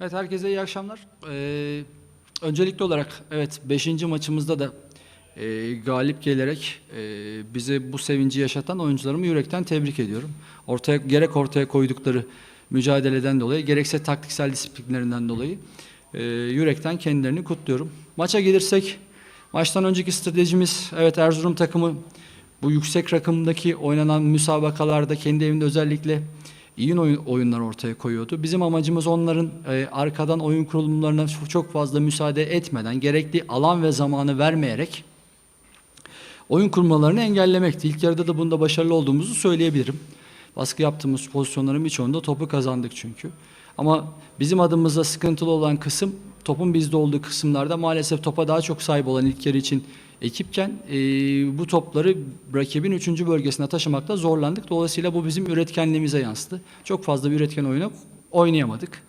Evet herkese iyi akşamlar. Ee, öncelikli olarak evet 5. maçımızda da e, galip gelerek e, bize bu sevinci yaşatan oyuncularımı yürekten tebrik ediyorum. Ortaya gerek ortaya koydukları mücadeleden dolayı gerekse taktiksel disiplinlerinden dolayı e, yürekten kendilerini kutluyorum. Maça gelirsek maçtan önceki stratejimiz evet Erzurum takımı bu yüksek rakımdaki oynanan müsabakalarda kendi evinde özellikle iyi oyun, oyunlar ortaya koyuyordu. Bizim amacımız onların e, arkadan oyun kurulumlarına çok- fazla müsaade etmeden, gerekli alan ve zamanı vermeyerek oyun kurmalarını engellemekti. İlk yarıda da bunda başarılı olduğumuzu söyleyebilirim. Baskı yaptığımız pozisyonların birçoğunda topu kazandık çünkü. Ama bizim adımızda sıkıntılı olan kısım topun bizde olduğu kısımlarda maalesef topa daha çok sahip olan ilk yarı için ekipken e, bu topları rakibin 3. bölgesine taşımakta zorlandık. Dolayısıyla bu bizim üretkenliğimize yansıdı. Çok fazla bir üretken oyunu oynayamadık.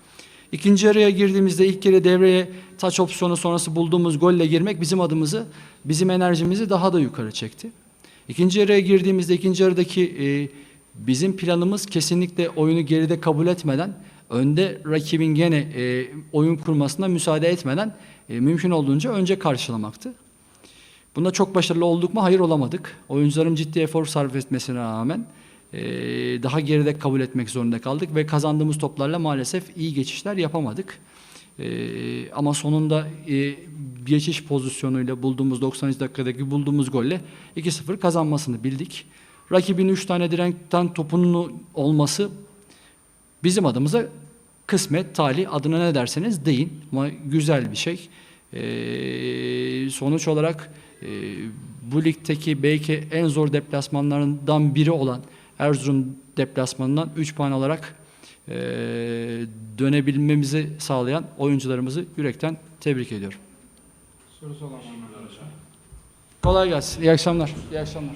İkinci yarıya girdiğimizde ilk kere devreye taç opsiyonu sonrası bulduğumuz golle girmek bizim adımızı, bizim enerjimizi daha da yukarı çekti. İkinci yarıya girdiğimizde ikinci yarıdaki e, bizim planımız kesinlikle oyunu geride kabul etmeden, önde rakibin gene e, oyun kurmasına müsaade etmeden e, mümkün olduğunca önce karşılamaktı. Bunda çok başarılı olduk mu? Hayır olamadık. Oyuncularım ciddi efor sarf etmesine rağmen e, daha geride kabul etmek zorunda kaldık ve kazandığımız toplarla maalesef iyi geçişler yapamadık. E, ama sonunda e, geçiş pozisyonuyla bulduğumuz 90. dakikadaki bulduğumuz golle 2-0 kazanmasını bildik. Rakibin 3 tane direnkten topunun olması bizim adımıza kısmet, talih adına ne derseniz deyin ama güzel bir şey. Ee, sonuç olarak e, bu ligdeki belki en zor deplasmanlarından biri olan Erzurum deplasmanından 3 puan alarak e, dönebilmemizi sağlayan oyuncularımızı yürekten tebrik ediyorum. Sorusu olan? Kolay gelsin. İyi akşamlar. İyi akşamlar.